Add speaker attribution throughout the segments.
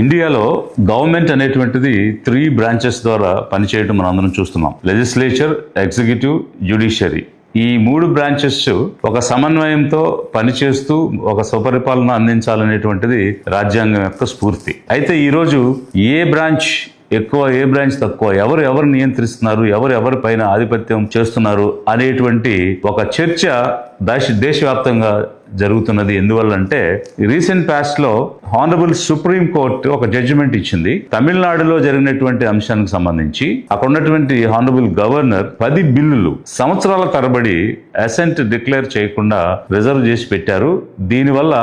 Speaker 1: ఇండియాలో గవర్నమెంట్ అనేటువంటిది three branches ద్వారా పనిచేయడం మనం అందరం చూస్తున్నాం. లెజిస్లేచర్ ఎగ్జిక్యూటివ్ జ్యుడిషియరీ ఈ మూడు బ్రాంచెస్ ఒక సమన్వయంతో పనిచేస్తూ ఒక సుపరిపాలన అందించాలనేటువంటిది రాజ్యాంగం యొక్క స్ఫూర్తి. అయితే ఈరోజు ఏ బ్రాంచ్ ఎక్కువ ఏ బ్రాంచ్ తక్కువ ఎవరు ఎవరు నియంత్రిస్తున్నారు ఎవరు ఎవరి పైన ఆధిపత్యం చేస్తున్నారు అనేటువంటి ఒక చర్చ దేశ దేశవ్యాప్తంగా జరుగుతున్నది ఎందువల్లంటే రీసెంట్ పాస్ట్లో హానరబుల్ సుప్రీం కోర్టు ఒక జడ్జిమెంట్ ఇచ్చింది. తమిళనాడులో జరిగినటువంటి అంశానికి సంబంధించి అక్కడ ఉన్నటువంటి హానరబుల్ గవర్నర్ పది బిల్లులు సంవత్సరాల తరబడి అసెంట్ డిక్లేర్ చేయకుండా రిజర్వ్ చేసి పెట్టారు. దీనివల్ల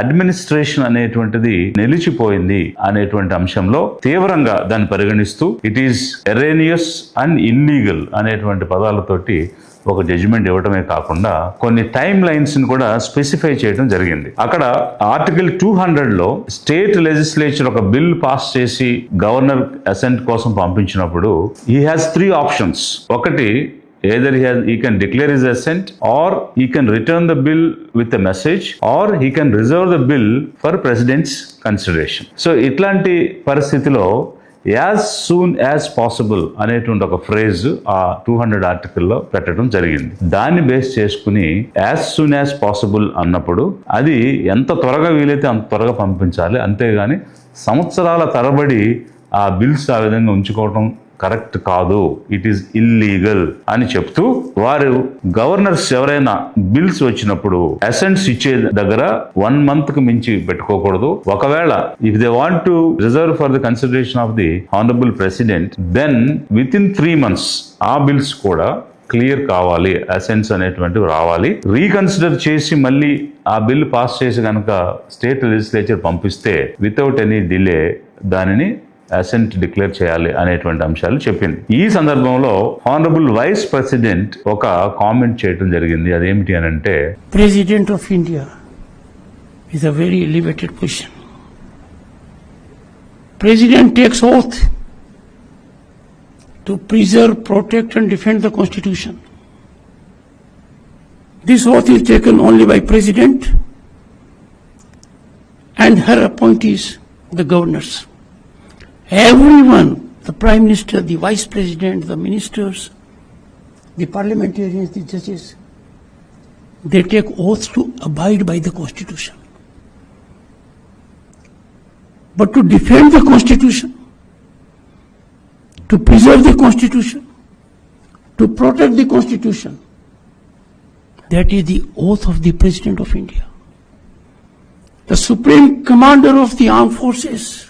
Speaker 1: అడ్మినిస్ట్రేషన్ అనేటువంటిది నిలిచిపోయింది అనేటువంటి అంశంలో తీవ్రంగా దాన్ని పరిగణిస్తూ it is erroneous and illegal అనేటువంటి పదాలతోటి ఒక జడ్జిమెంట్ ఇవ్వటమే కాకుండా కొన్ని టైం లైన్స్ని కూడా స్పెసిఫై చేయడం జరిగింది. అక్కడ ఆర్టికల్ టూ హండ్రెడ్లో స్టేట్ లెజిస్లేచర్ ఒక బిల్ పాస్ చేసి గవర్నర్ అసెంట్ కోసం పంపించినప్పుడు ఈ హ్యాస్ త్రీ ఆప్షన్స్ ఒకటి either he has he can declare his assent or he can return the bill with message or he can reserve the bill for president's consideration so ఇట్లాంటి పరిస్థితిలో as soon as possible అనేటువంటి ఒక phrase ఆ two hundred ఆర్టికల్లో పెట్టడం జరిగింది. దాన్ని base చేసుకుని యాజ్ సూన్ యాజ్ పాసిబుల్ అన్నప్పుడు అది ఎంత త్వరగా వీలైతే అంత త్వరగా పంపించాలి. అంతేగాని సంవత్సరాల తరబడి ఆ బిల్స్ ఆ విధంగా ఉంచుకోవడం కరెక్ట్ కాదు ఇట్ ఈస్ ఇల్లీగల్ అని చెప్తూ వారు గవర్నర్స్ ఎవరైనా బిల్స్ వచ్చినప్పుడు అసెంట్స్ ఇచ్చే దగ్గర వన్ మంత్కు మించి పెట్టుకోకూడదు. ఒకవేళ if they want to reserve for the consideration of the honourable president then with in three months ఆ బిల్స్ కూడా క్లియర్ కావాలి అసెన్స్ అనేటువంటివి రావాలి. రీకన్సిడర్ చేసి మళ్ళీ ఆ బిల్ పాస్ చేసి కనుక స్టేట్ లెజిస్లేచర్ పంపిస్తే వితౌట్ ఎనీ డిలే దానిని అసెంట్ డిక్లేర్ చేయాలి అనేటువంటి అంశాలు చెప్పింది. ఈ సందర్భంలో హానరబుల్ వైస్ ప్రెసిడెంట్ ఒక కామెంట్ చేయడం జరిగింది. అదేమిటి అని అంటే
Speaker 2: president of India is a very elevated question president takes oath to preserve protect and defend the constitution this oath is taken only by president and her appoint is the governors Everyone, the Prime Minister, the Vice President, the ministers, the parliamentarians, the judges, they take oaths to abide by the Constitution. But to defend the Constitution, to preserve the Constitution, to protect the Constitution, that is the oath of the President of India. The Supreme Commander of the Armed Forces.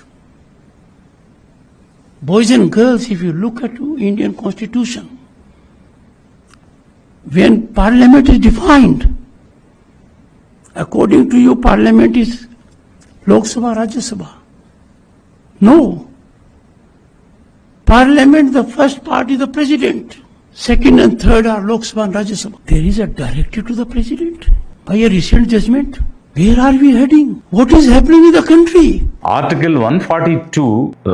Speaker 2: Boys and girls, if you look at Indian Constitution, when parliament is defined, according to you, parliament is Lok Sabha, Rajya Sabha. No. Parliament, the first part is the president. Second and third are Lok Sabha and Rajya Sabha. There is a directive to the president by a recent judgment. Where are we heading? What is happening in the country?
Speaker 1: Article one forty two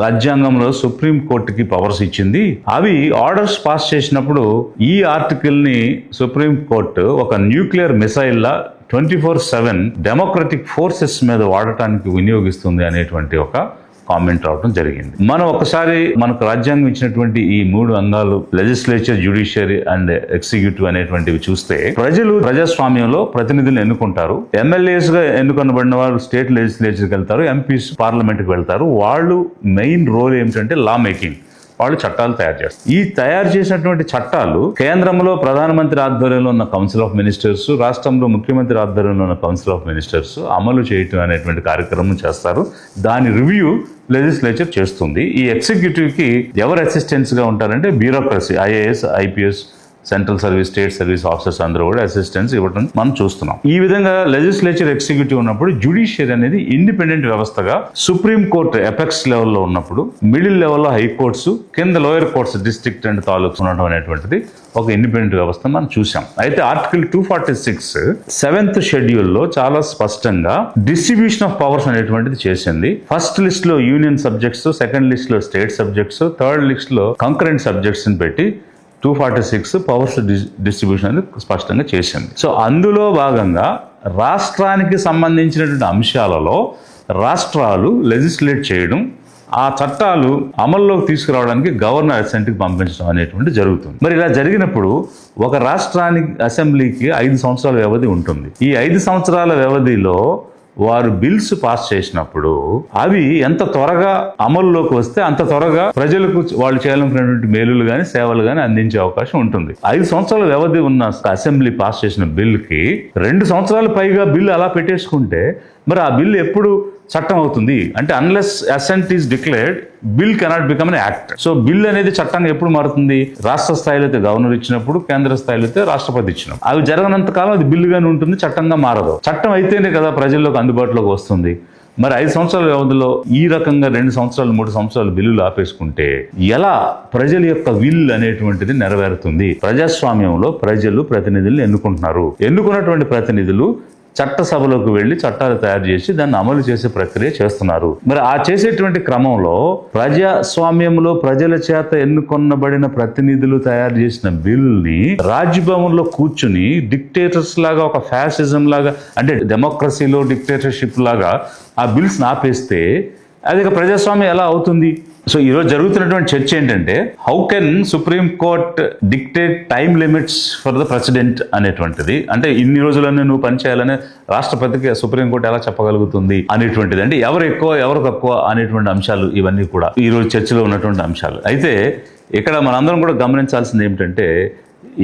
Speaker 1: రాజ్యాంగంలో supreme కోర్టుకి powers ఇచ్చింది అవి orders pass చేసినప్పుడు ఈ ఆర్టికల్ని supreme court ఒక nuclear missile లా twenty four seven democratic forces మీద వాడటానికి వినియోగిస్తుంది అనేటువంటి ఒక కామెంట్ రావడం జరిగింది. మనం ఒకసారి మనకు రాజ్యాంగం ఇచ్చినటువంటి ఈ మూడు అంగాలు లెజిస్లేచర్ జ్యుడిషియరీ అండ్ ఎగ్జిక్యూటివ్ అనేటువంటివి చూస్తే ప్రజలు ప్రజాస్వామ్యంలో ప్రతినిధులు ఎన్నుకుంటారు. ఎమ్మెల్యేస్గా ఎన్నుకొనబడిన వారు స్టేట్ లెజిస్లేచర్కి వెళ్తారు ఎంపీస్ పార్లమెంట్కి వెళ్తారు. వాళ్ళు మెయిన్ రోల్ ఏమిటంటే లా మేకింగ్ వాళ్ళు చట్టాలు తయారు చేస్తారు. ఈ తయారు చేసినటువంటి చట్టాలు కేంద్రంలో ప్రధానమంత్రి ఆధ్వర్యంలో ఉన్న కౌన్సిల్ ఆఫ్ మినిస్టర్స్ రాష్ట్రంలో ముఖ్యమంత్రి ఆధ్వర్యంలో ఉన్న కౌన్సిల్ ఆఫ్ మినిస్టర్స్ అమలు చేయటం అనేటువంటి కార్యక్రమం చేస్తారు. దాని రివ్యూ లెజిస్లేచర్ చేస్తుంది. ఈ ఎగ్జిక్యూటివ్కి ఎవరు అసిస్టెంట్స్గా ఉంటారంటే bureaucracy IAS IPS central service state service officers అందరూ కూడా అసిస్టెన్స్ ఇవ్వడం మనం చూస్తున్నాం. ఈ విధంగా లెజిస్లేచర్ ఎగ్జిక్యూటివ్ ఉన్నప్పుడు జ్యుడిషియరీ అనేది ఇండిపెండెంట్ వ్యవస్థగా సుప్రీం కోర్టు ఎపెక్స్ లెవెల్లో ఉన్నప్పుడు మిడిల్ లెవెల్లో హైకోర్ట్స్ కింద lower courts district and taluks ఉండడం అనేటువంటిది ఒక ఇండిపెండెంట్ వ్యవస్థ మనం చూసాం అయితే article two forty six seventh షెడ్యూల్లో చాలా స్పష్టంగా డిస్ట్రిబ్యూషన్ ఆఫ్ పవర్స్ అనేటువంటిది చేసింది. ఫస్ట్ లిస్ట్లో యూనియన్ సబ్జెక్ట్స్ సెకండ్ లిస్ట్లో స్టేట్ సబ్జెక్ట్స్ థర్డ్ లిస్ట్లో కంకరెంట్ సబ్జెక్ట్స్ పెట్టి two forty six powers distribution అనేది స్పష్టంగా చేసింది. సో అందులో భాగంగా రాష్ట్రానికి సంబంధించినటువంటి అంశాలలో రాష్ట్రాలు లెజిస్లేట్ చేయడం ఆ చట్టాలు అమల్లోకి తీసుకురావడానికి గవర్నర్ అసెంట్కి పంపించడం అనేటువంటి జరుగుతుంది. మరి ఇలా జరిగినప్పుడు ఒక రాష్ట్రానికి అసెంబ్లీకి ఐదు సంవత్సరాల వ్యవధి ఉంటుంది. ఈ ఐదు సంవత్సరాల వ్యవధిలో వారు బిల్స్ పాస్ చేసినప్పుడు అవి ఎంత త్వరగా అమల్లోకి వస్తే అంత త్వరగా ప్రజలకు వాళ్ళు చేయాలనుకున్నటువంటి మేలులు కానీ సేవలు కానీ అందించే అవకాశం ఉంటుంది. ఐదు సంవత్సరాల వ్యవధి ఉన్న అసెంబ్లీ పాస్ చేసిన బిల్కి రెండు సంవత్సరాల పైగా బిల్ అలా పెట్టేసుకుంటే మరి ఆ బిల్ ఎప్పుడు చట్టం అవుతుంది. అంటే unless assent is declared bill cannot become an act so bill అనేది చట్టంగా ఎప్పుడు మారుతుంది? రాష్ట్ర స్థాయిలో అయితే గవర్నర్ ఇచ్చినప్పుడు కేంద్ర స్థాయిలో అయితే రాష్ట్రపతి ఇచ్చినప్పుడు. అవి జరగనంత కాలం అది బిల్లుగానే ఉంటుంది చట్టంగా మారదు. చట్టం అయితేనే కదా ప్రజల్లోకి అందుబాటులోకి వస్తుంది. మరి ఐదు సంవత్సరాల వ్యవధిలో ఈ రకంగా రెండు సంవత్సరాలు మూడు సంవత్సరాలు బిల్లులు ఆపేసుకుంటే ఎలా ప్రజల యొక్క విల్ అనేటువంటిది నెరవేరుతుంది? ప్రజాస్వామ్యంలో ప్రజలు ప్రతినిధులను ఎన్నుకుంటున్నారు. ఎన్నుకున్నటువంటి ప్రతినిధులు చట్టసభలోకి వెళ్ళి చట్టాలు తయారు చేసి దాన్ని అమలు చేసే ప్రక్రియ చేస్తున్నారు. మరి ఆ చేసేటువంటి క్రమంలో ప్రజాస్వామ్యంలో ప్రజల చేత ఎన్నుకొనబడిన ప్రతినిధులు తయారు చేసిన బిల్ని రాజ్భవన్లో కూర్చుని డిక్టేటర్స్ లాగా ఒక ఫ్యాసిజం లాగా అంటే డెమోక్రసీలో డిక్టేటర్షిప్ లాగా ఆ బిల్స్ ఆపేస్తే అది ఇక ప్రజాస్వామ్యం ఎలా అవుతుంది? సో ఈరోజు జరుగుతున్నటువంటి చర్చ ఏంటంటే how can supreme court dictate time limits for the president అనేటువంటిది. అంటే ఇన్ని రోజులన్నీ నువ్వు పనిచేయాలని రాష్ట్రపతికి సుప్రీం కోర్టు ఎలా చెప్పగలుగుతుంది అనేటువంటిది. అంటే ఎవరు ఎక్కువ ఎవరు తక్కువ అనేటువంటి అంశాలు ఇవన్నీ కూడా ఈ రోజు చర్చలో ఉన్నటువంటి అంశాలు. అయితే ఇక్కడ మనందరం కూడా గమనించాల్సింది ఏమిటంటే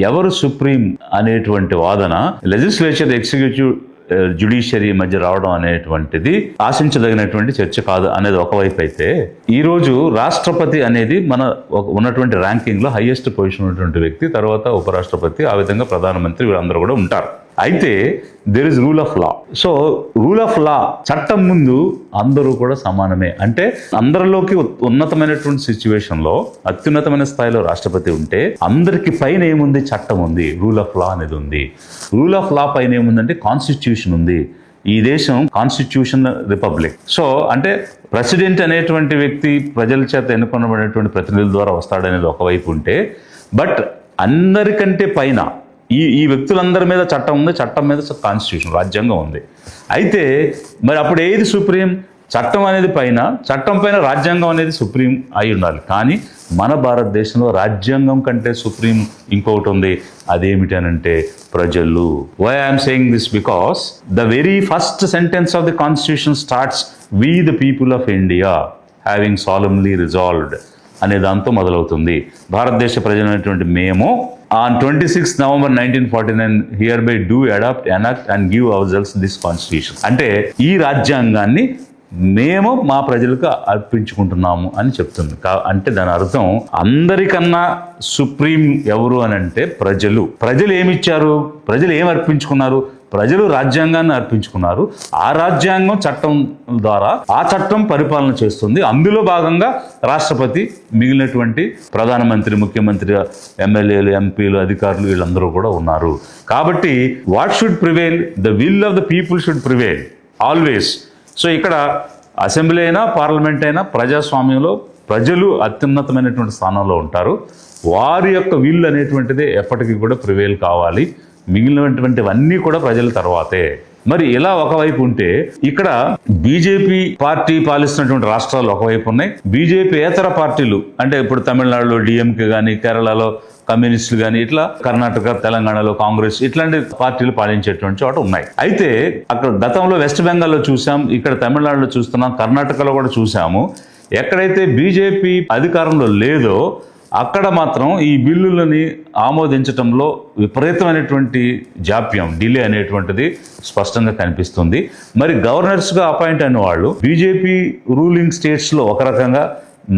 Speaker 1: ఎవరు సుప్రీం అనేటువంటి వాదన లెజిస్లేచర్ ఎగ్జిక్యూటివ్ జ్యుడిషియరీ మధ్య రావడం అనేటువంటిది ఆశించదగినటువంటి చర్చ కాదు అనేది ఒకవైపు అయితే ఈ రోజు రాష్ట్రపతి అనేది మన ఒక- ఉన్నటువంటి ర్యాంకింగ్లో హైయెస్ట్ పొజిషన్ ఉన్నటువంటి వ్యక్తి తర్వాత ఉపరాష్ట్రపతి ఆ విధంగా ప్రధానమంత్రి వీళ్ళందరూ కూడా ఉంటారు. అయితే there is rule of law so rule of law చట్టం ముందు అందరూ కూడా సమానమే. అంటే అందరిలోకి ఉన్నతమైనటువంటి సిచ్యువేషన్లో అత్యున్నతమైన స్థాయిలో రాష్ట్రపతి ఉంటే అందరికి పైన ఏముంది? చట్టం ఉంది. రూల్ ఆఫ్ లా అనేది ఉంది. రూల్ ఆఫ్ లా పైన ఏముందంటే కాన్స్టిట్యూషన్ ఉంది. ఈ దేశం కాన్స్టిట్యూషన్ రిపబ్లిక్ సో అంటే ప్రెసిడెంట్ అనేటువంటి వ్యక్తి ప్రజల చేత ఎన్నుకొనబడినటువంటి ప్రతినిధుల ద్వారా వస్తాడనేది ఒకవైపు ఉంటే బట్ అందరికంటే పైన ఈ ఈ వ్యక్తులందరి మీద చట్టం ఉంది చట్టం మీద కాన్స్టిట్యూషన్ రాజ్యాంగం ఉంది. అయితే మరి అప్పుడు ఏది సుప్రీం? చట్టం అనేది పైన చట్టం పైన రాజ్యాంగం అనేది సుప్రీం అయి ఉండాలి. కానీ మన భారతదేశంలో రాజ్యాంగం కంటే సుప్రీం ఇంకొకటి ఉంది. అదేమిటి అంటే ప్రజలు. Why I'm saying this because the very first sentence of the constitution starts we the people of India having solemnly resolved అనే దాంతో మొదలవుతుంది. భారతదేశ ప్రజలైనటువంటి మేము on twenty six November nineteen forty nine hereby do adopt enact and give our this constitution అంటే ఈ రాజ్యాంగాన్ని మేము మా ప్రజలకు అర్పించుకుంటున్నాము అని చెప్తుంది. కా- అంటే దాని అర్థం అందరికన్నా సుప్రీం ఎవరు అని అంటే ప్రజలు ప్రజలు ఏమిచ్చారు ప్రజలు ఏం అర్పించుకున్నారు? ప్రజలు రాజ్యాంగాన్ని అర్పించుకున్నారు. ఆ రాజ్యాంగం చట్టం ద్వారా ఆ చట్టం పరిపాలన చేస్తుంది. అందులో భాగంగా రాష్ట్రపతి మిగిలినటువంటి ప్రధానమంత్రి ముఖ్యమంత్రి ఎమ్మెల్యేలు ఎంపీలు అధికారులు వీళ్ళందరూ కూడా ఉన్నారు. కాబట్టి what should prevail the will of the people should prevail always so ఇక్కడ అసెంబ్లీ అయినా పార్లమెంట్ అయినా ప్రజాస్వామ్యంలో ప్రజలు అత్యున్నతమైనటువంటి స్థానంలో ఉంటారు. వారి యొక్క విల్ అనేటువంటిది ఎప్పటికీ కూడా ప్రివేల్ కావాలి. మిగిలినటువంటివన్నీ కూడా ప్రజల తర్వాతే. మరి ఇలా ఒకవైపు ఉంటే ఇక్కడ బీజేపీ పార్టీ పాలిస్తున్నటువంటి రాష్ట్రాలు ఒకవైపు ఉన్నాయి. బీజేపీ ఏతర పార్టీలు అంటే ఇప్పుడు తమిళనాడులో డిఎంకే కానీ కేరళలో కమ్యూనిస్టులు కానీ ఇట్లా కర్ణాటక తెలంగాణలో కాంగ్రెస్ ఇట్లాంటి పార్టీలు పాలించేటువంటి చోట ఉన్నాయి. అయితే అక్కడ గతంలో వెస్ట్ బెంగాల్లో చూసాం ఇక్కడ తమిళనాడులో చూస్తున్నాం కర్ణాటకలో కూడా చూసాము. ఎక్కడైతే బీజేపీ అధికారంలో లేదో అక్కడ మాత్రం ఈ బిల్లులని ఆమోదించటంలో విపరీతమైనటువంటి జాప్యం డిలే అనేటువంటిది స్పష్టంగా కనిపిస్తుంది. మరి గవర్నర్స్గా అపాయింట్ అయిన వాళ్ళు బీజేపీ రూలింగ్ స్టేట్స్లో ఒక రకంగా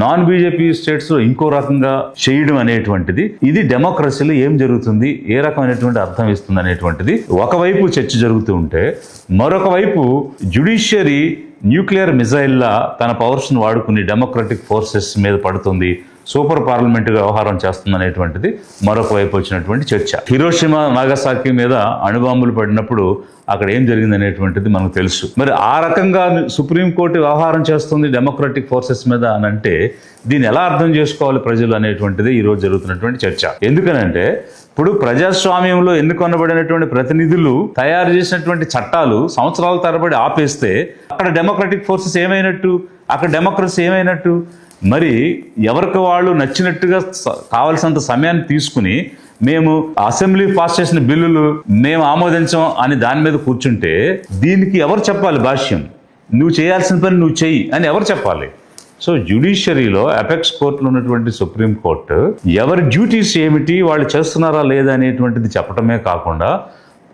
Speaker 1: నాన్ బీజేపీ స్టేట్స్లో ఇంకో రకంగా చేయడం అనేటువంటిది ఇది డెమోక్రసీలో ఏం జరుగుతుంది ఏ రకమైనటువంటి అర్థం ఇస్తుంది అనేటువంటిది ఒకవైపు చర్చ జరుగుతూ ఉంటే మరొక వైపు జ్యుడిషియరీ న్యూక్లియర్ మిజైల్లా తన పవర్స్ను వాడుకుని డెమోక్రటిక్ ఫోర్సెస్ మీద పడుతుంది సూపర్ పార్లమెంట్ వ్యవహారం చేస్తుందనేటువంటిది మరొక వైపు వచ్చినటువంటి చర్చ. హిరోషిమా నాగసాకి మీద అణుబాంబులు పడినప్పుడు అక్కడ ఏం జరిగిందనేటువంటిది మనకు తెలుసు. మరి ఆ రకంగా సుప్రీంకోర్టు వ్యవహారం చేస్తుంది డెమోక్రటిక్ ఫోర్సెస్ మీద అని అంటే దీన్ని ఎలా అర్థం చేసుకోవాలి ప్రజలు అనేటువంటిది ఈరోజు జరుగుతున్నటువంటి చర్చ. ఎందుకనంటే ఇప్పుడు ప్రజాస్వామ్యంలో ఎన్నుకొనబడినటువంటి ప్రతినిధులు తయారు చేసినటువంటి చట్టాలు సంవత్సరాల తరబడి ఆపేస్తే అక్కడ డెమోక్రటిక్ ఫోర్సెస్ ఏమైనట్టు? అక్కడ డెమోక్రసీ ఏమైనట్టు? మరి ఎవరికి వాళ్ళు నచ్చినట్టుగా కావలసినంత సమయాన్ని తీసుకుని మేము అసెంబ్లీ పాస్ చేసిన బిల్లులు మేము ఆమోదించం అని దాని మీద కూర్చుంటే దీనికి ఎవరు చెప్పాలి భాష్యం? నువ్వు చేయాల్సిన పని నువ్వు చెయ్యి అని ఎవరు చెప్పాలి? సో జ్యుడిషియరీలో అపెక్స్ కోర్టులో ఉన్నటువంటి సుప్రీం కోర్టు ఎవరి డ్యూటీస్ ఏమిటి వాళ్ళు చేస్తున్నారా లేదా అనేటువంటిది చెప్పడమే కాకుండా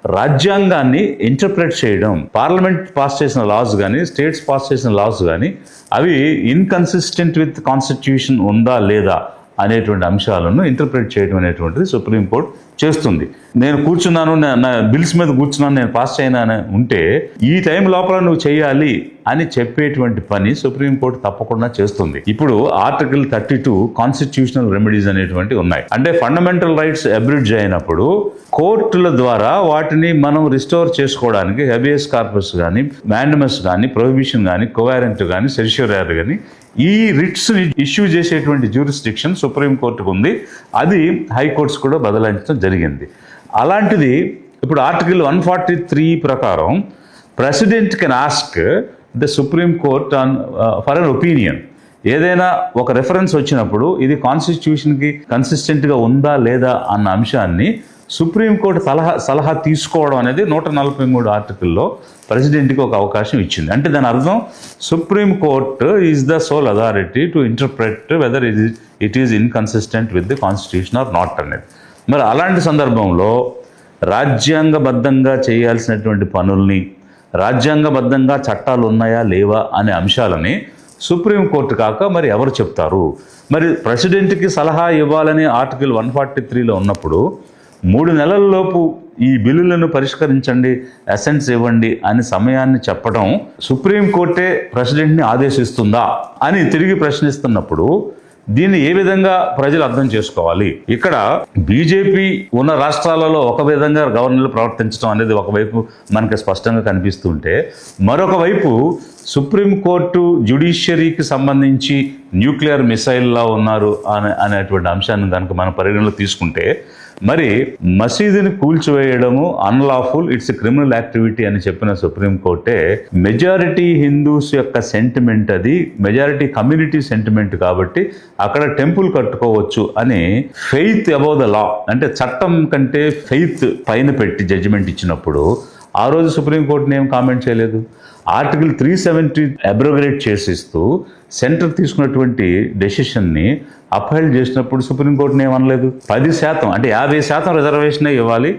Speaker 1: రాజ్యాంగాన్ని ఇంటర్ప్రెట్ చేయడం పార్లమెంట్ పాస్ చేసిన లాస్ కానీ స్టేట్స్ పాస్ చేసిన లాస్ కానీ అవి ఇన్కన్సిస్టెంట్ విత్ కాన్స్టిట్యూషన్ ఉందా లేదా అనేటువంటి అంశాలను ఇంటర్ప్రెట్ చేయడం అనేటువంటిది సుప్రీంకోర్టు చేస్తుంది. నేను కూర్చున్నాను నా- నా బిల్స్ మీద కూర్చున్నాను నేను పాస్ చేయను ఉంటే ఈ టైం లోపల నువ్వు చేయాలి అని చెప్పేటువంటి పని సుప్రీంకోర్టు తప్పకుండా చేస్తుంది. ఇప్పుడు article thirty two constitutional remedies అనేటువంటి ఉన్నాయి. అంటే ఫండమెంటల్ రైట్స్ అబ్రిడ్జ్ అయినప్పుడు కోర్టుల ద్వారా వాటిని మనం రిస్టోర్ చేసుకోవడానికి హెబియస్ కార్పస్ కానీ మ్యాండమస్ కానీ ప్రొహిబిషన్ కానీ కోవారెంట్ కానీ సెరిషియర్ కానీ ఈ రిట్స్ ఇష్యూ చేసేటువంటి జ్యూరిస్డిక్షన్ సుప్రీంకోర్టుకు ఉంది. అది హైకోర్ట్స్ కూడా బదలాయించడం జరిగింది. అలాంటిది ఇప్పుడు ఆర్టికల్ వన్ ఫార్టీ త్రీ ప్రకారం president can ask the supreme court on for an opinion ఏదైనా ఒక రెఫరెన్స్ వచ్చినప్పుడు ఇది కాన్స్టిట్యూషన్కి కన్సిస్టెంట్గా ఉందా లేదా అన్న అంశాన్ని సుప్రీంకోర్టు సలహా సలహా తీసుకోవడం అనేది నూట నలభై మూడు ఆర్టికల్లో ప్రెసిడెంట్కి ఒక అవకాశం ఇచ్చింది. అంటే దాని అర్థం supreme court is the sole authority to interpret whether it it is inconsistent with the constitution or not అనేది. మరి అలాంటి సందర్భంలో రాజ్యాంగబద్ధంగా చేయాల్సినటువంటి పనుల్ని రాజ్యాంగబద్ధంగా చట్టాలు ఉన్నాయా లేవా అనే అంశాలని సుప్రీంకోర్టు కాక మరి ఎవరు చెప్తారు? మరి ప్రెసిడెంట్కి సలహా ఇవ్వాలని ఆర్టికల్ వన్ ఫార్టీ త్రీలో ఉన్నప్పుడు మూడు నెలల్లోపు ఈ బిల్లులను పరిష్కరించండి అసెన్స్ ఇవ్వండి అని సమయాన్ని చెప్పడం సుప్రీంకోర్టే ప్రెసిడెంట్ని ఆదేశిస్తుందా అని తిరిగి ప్రశ్నిస్తున్నప్పుడు దీన్ని ఏ విధంగా ప్రజలు అర్థం చేసుకోవాలి? ఇక్కడ బీజేపీ ఉన్న రాష్ట్రాలలో ఒక విధంగా గవర్నర్లు ప్రవర్తించడం అనేది ఒకవైపు మనకి స్పష్టంగా కనిపిస్తుంటే మరొక వైపు సుప్రీంకోర్టు జ్యుడిషియరీకి సంబంధించి న్యూక్లియర్ మిసైల్లా ఉన్నారు అనే అనేటువంటి అంశాన్ని కనుక మనం పరిగణలో తీసుకుంటే మరి మసీదుని కూల్చివేయడము అన్లాఫుల్ ఇట్స్ క్రిమినల్ యాక్టివిటీ అని చెప్పిన సుప్రీంకోర్టే మెజారిటీ హిందూస్ యొక్క సెంటిమెంట్ అది మెజారిటీ కమ్యూనిటీ సెంటిమెంట్ కాబట్టి అక్కడ టెంపుల్ కట్టుకోవచ్చు అని ఫెయిత్ అబౌ ద లా అంటే చట్టం కంటే ఫెయిత్ పైన పెట్టి జడ్జిమెంట్ ఇచ్చినప్పుడు ఆ రోజు సుప్రీంకోర్టుని ఏం కామెంట్ చేయలేదు? ఆర్టికల్ త్రీ సెవెంటీ అబ్రోగరేట్ చేసిస్తూ సెంటర్ తీసుకున్నటువంటి డెసిషన్ని అప్హైల్డ్ చేసినప్పుడు సుప్రీంకోర్టుని ఏమనలేదు? పది శాతం అంటే యాభై శాతం రిజర్వేషనే ఇవ్వాలి.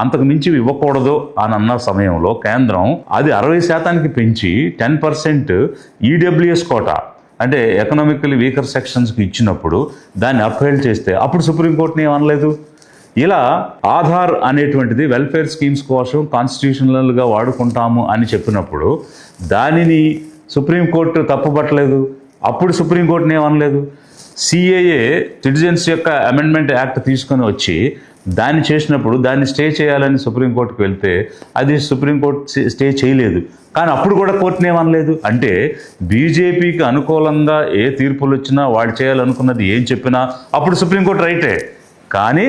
Speaker 1: అంతకు మించి ఇవ్వకూడదు అని అన్న సమయంలో కేంద్రం అది అరవై శాతానికి పెంచి టెన్ పర్సెంట్ ఈడబ్ల్యూఎస్ కోటా అంటే ఎకనామికలీ వీకర్ సెక్షన్స్కి ఇచ్చినప్పుడు దాన్ని అప్హైల్డ్ చేస్తే అప్పుడు సుప్రీంకోర్టుని ఏమనలేదు? ఇలా ఆధార్ అనేటువంటిది వెల్ఫేర్ స్కీమ్స్ కోసం కాన్స్టిట్యూషనల్గా వాడుకుంటాము అని చెప్పినప్పుడు దానిని సుప్రీంకోర్టు తప్పుపట్టలేదు. అప్పుడు సుప్రీంకోర్టుని ఏమనలేదు? సిఏఏ సిటిజన్స్ యొక్క అమెండ్మెంట్ యాక్ట్ తీసుకొని వచ్చి దాన్ని చేసినప్పుడు దాన్ని స్టే చేయాలని సుప్రీంకోర్టుకు వెళ్తే అది సుప్రీంకోర్టు స్టే చేయలేదు. కానీ అప్పుడు కూడా కోర్టుని ఏమనలేదు. అంటే బీజేపీకి అనుకూలంగా ఏ తీర్పులు వచ్చినా వాళ్ళు చేయాలనుకున్నది ఏం చెప్పినా అప్పుడు సుప్రీంకోర్టు రైటే. కానీ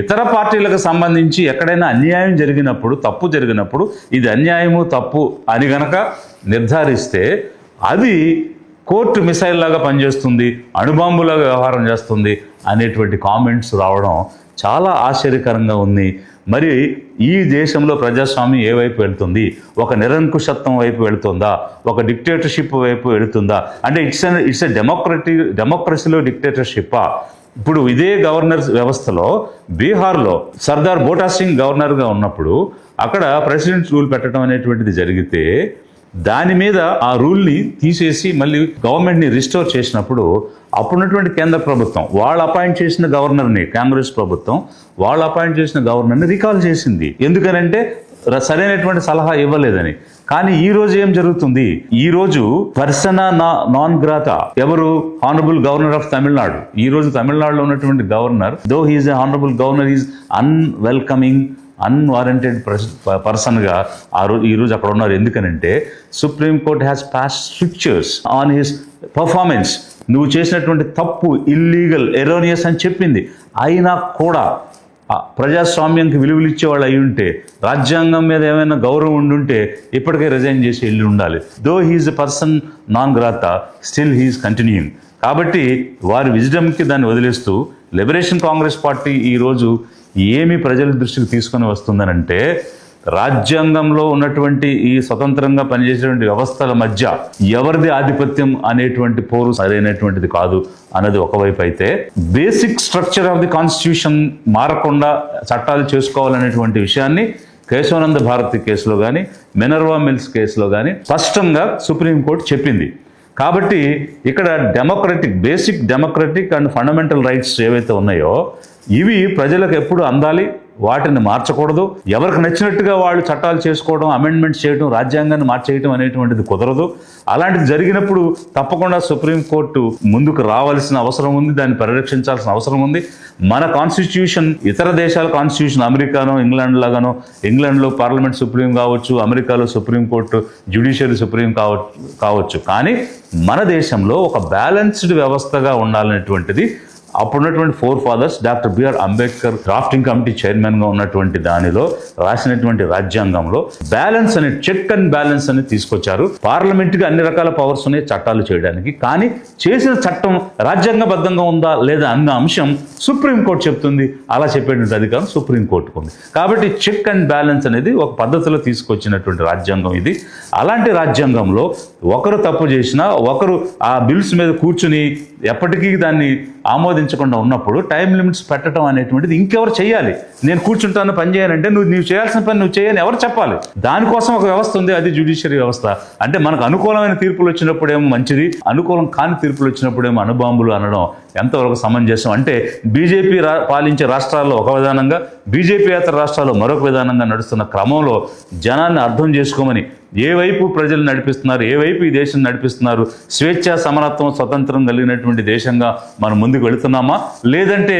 Speaker 1: ఇతర పార్టీలకు సంబంధించి ఎక్కడైనా అన్యాయం జరిగినప్పుడు తప్పు జరిగినప్పుడు ఇది అన్యాయము తప్పు అని గనక నిర్ధారిస్తే అది కోర్టు మిసైల్ లాగా పనిచేస్తుంది అణుబాంబులాగా వ్యవహారం చేస్తుంది అనేటువంటి కామెంట్స్ రావడం చాలా ఆశ్చర్యకరంగా ఉంది. మరి ఈ దేశంలో ప్రజాస్వామ్యం ఏ వైపు వెళ్తుంది? ఒక నిరంకుశత్వం వైపు వెళుతుందా? ఒక డిక్టేటర్షిప్ వైపు వెళుతుందా? అంటే ఇట్స్ ఇట్స్ ఎ డెమోక్రటీ డెమోక్రసీలో డిక్టేటర్షిప్పా ఇప్పుడు ఇదే గవర్నర్ వ్యవస్థలో బీహార్లో సర్దార్ బోటా సింగ్ గవర్నర్గా ఉన్నప్పుడు అక్కడ ప్రెసిడెంట్ రూల్ పెట్టడం అనేటువంటిది జరిగితే దాని మీద ఆ రూల్ని తీసేసి మళ్ళీ గవర్నమెంట్ని రిస్టోర్ చేసినప్పుడు అప్పుడున్నటువంటి కేంద్ర ప్రభుత్వం వాళ్ళు అపాయింట్ చేసిన గవర్నర్ని కాంగ్రెస్ ప్రభుత్వం వాళ్ళు అపాయింట్ చేసిన గవర్నర్ని రికాల్ చేసింది. ఎందుకనంటే సరైనటువంటి సలహా ఇవ్వలేదని. కానీ ఈ రోజు ఏం జరుగుతుంది? ఈ రోజు పర్సనా నాన్ గ్రాత ఎవరు? Honourable governor of Tamil Nadu. ఈ రోజు తమిళనాడులో ఉన్నటువంటి governor though he's honourable governor is unwelcoming unwarranted పర్సన్గా ఆ రోజు ఈ రోజు అక్కడ ఉన్నారు. ఎందుకనంటే supreme court has pass strictures on his performance నువ్వు చేసినటువంటి తప్పు ఇల్లీగల్ ఎరోనియస్ అని చెప్పింది. అయినా కూడా ప్రజాస్వామ్యంకి ప్రజాస్వామ్యానికి విలువలు ఇచ్చేవాళ్ళు అయి ఉంటే రాజ్యాంగం మీద ఏమైనా గౌరవం ఉండుంటే ఇప్పటికే రిజైన్ చేసి వెళ్ళి ఉండాలి. Though he's a person non grata still he's continuing కాబట్టి వారి విజడంకి దాన్ని వదిలేస్తూ లిబరేషన్ కాంగ్రెస్ పార్టీ ఈరోజు ఏమి ప్రజల దృష్టికి తీసుకొని వస్తుందనంటే రాజ్యాంగంలో ఉన్నటువంటి ఈ స్వతంత్రంగా పనిచేసేటువంటి వ్యవస్థల మధ్య ఎవరిది ఆధిపత్యం అనేటువంటి పోరు సరైనటువంటిది కాదు అన్నది ఒకవైపు అయితే basic structure of the constitution మారకుండా చట్టాలు చేసుకోవాలనేటువంటి విషయాన్ని కేశవానంద భారతి కేసులో కానీ మినర్వా మిల్స్ కేసులో కానీ స్పష్టంగా సుప్రీంకోర్టు చెప్పింది. కాబట్టి ఇక్కడ democratic basic democratic and fundamental rights ఏవైతే ఉన్నాయో ఇవి ప్రజలకు ఎప్పుడు అందాలి? వాటిని మార్చకూడదు. ఎవరికి నచ్చినట్టుగా వాళ్ళు చట్టాలు చేసుకోవడం అమెండ్మెంట్స్ చేయడం రాజ్యాంగాన్ని మార్చేయడం అనేటువంటిది కుదరదు. అలాంటిది జరిగినప్పుడు తప్పకుండా సుప్రీంకోర్టు ముందుకు రావాల్సిన అవసరం ఉంది. దాన్ని పరిరక్షించాల్సిన అవసరం ఉంది. మన కాన్స్టిట్యూషన్ ఇతర దేశాల కాన్స్టిట్యూషన్ అమెరికానో ఇంగ్లాండ్ లాగానో ఇంగ్లాండ్లో పార్లమెంట్ సుప్రీం కావచ్చు అమెరికాలో సుప్రీంకోర్టు జ్యుడిషియరీ సుప్రీం కావచ్చు కావచ్చు. కానీ మన దేశంలో ఒక బ్యాలెన్స్డ్ వ్యవస్థగా ఉండాలనేటువంటిది అప్పుడున్నటువంటి forefathers doctor BR Ambedkar drafting committee చైర్మన్గా ఉన్నటువంటి దానిలో రాసినటువంటి రాజ్యాంగంలో బ్యాలెన్స్ అనే చెక్ అండ్ బ్యాలెన్స్ అనేది తీసుకొచ్చారు. పార్లమెంట్కి అన్ని రకాల పవర్స్ ఉన్నాయి చట్టాలు చేయడానికి. కానీ చేసిన చట్టం రాజ్యాంగబద్ధంగా ఉందా లేదా అన్న అంశం సుప్రీంకోర్టు చెప్తుంది. అలా చెప్పేటువంటి అధికారం సుప్రీంకోర్టుకు ఉంది. కాబట్టి చెక్ అండ్ బ్యాలెన్స్ అనేది ఒక పద్ధతిలో తీసుకొచ్చినటువంటి రాజ్యాంగం ఇది. అలాంటి రాజ్యాంగంలో ఒకరు తప్పు చేసినా ఒకరు ఆ బిల్స్ మీద కూర్చుని ఎప్పటికీ దాన్ని ఆమోదించకుండా ఉన్నప్పుడు టైం లిమిట్స్ పెట్టడం అనేటువంటిది ఇంకెవరు చేయాలి? నేను కూర్చుంటాను పని చేయాలంటే నువ్వు నువ్వు చేయాల్సిన పని నువ్వు చేయని ఎవరు చెప్పాలి? దానికోసం ఒక వ్యవస్థ ఉంది అది జ్యుడిషియరీ వ్యవస్థ. అంటే మనకు అనుకూలమైన తీర్పులు వచ్చినప్పుడేమో మంచిది అనుకూలం కాని తీర్పులు వచ్చినప్పుడేమో అనుబాంబులు అనడం ఎంతవరకు సమంజసం? అంటే బీజేపీ రా పాలించే రాష్ట్రాల్లో ఒక విధానంగా బీజేపీయేతర రాష్ట్రాల్లో మరొక విధానంగా నడుస్తున్న క్రమంలో జనాన్ని అర్థం చేసుకోమని ఏ వైపు ప్రజలు నడిపిస్తున్నారు ఏ వైపు ఈ దేశం నడిపిస్తున్నారు స్వేచ్ఛ సమానత్వం స్వతంత్రం కలిగినటువంటి దేశంగా మనం ముందుకు వెళుతున్నామా? లేదంటే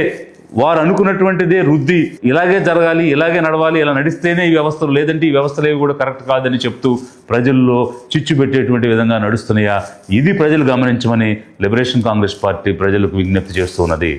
Speaker 1: వారు అనుకున్నటువంటిదే రుద్ది ఇలాగే జరగాలి ఇలాగే నడవాలి ఇలా నడిస్తేనే ఈ వ్యవస్థలు లేదంటే ఈ వ్యవస్థలు ఏవి కూడా కరెక్ట్ కాదని చెప్తూ ప్రజల్లో చిచ్చు పెట్టేటువంటి విధంగా నడుస్తున్నాయా? ఇది ప్రజలు గమనించమని లిబరేషన్ కాంగ్రెస్ పార్టీ ప్రజలకు విజ్ఞప్తి చేస్తున్నది.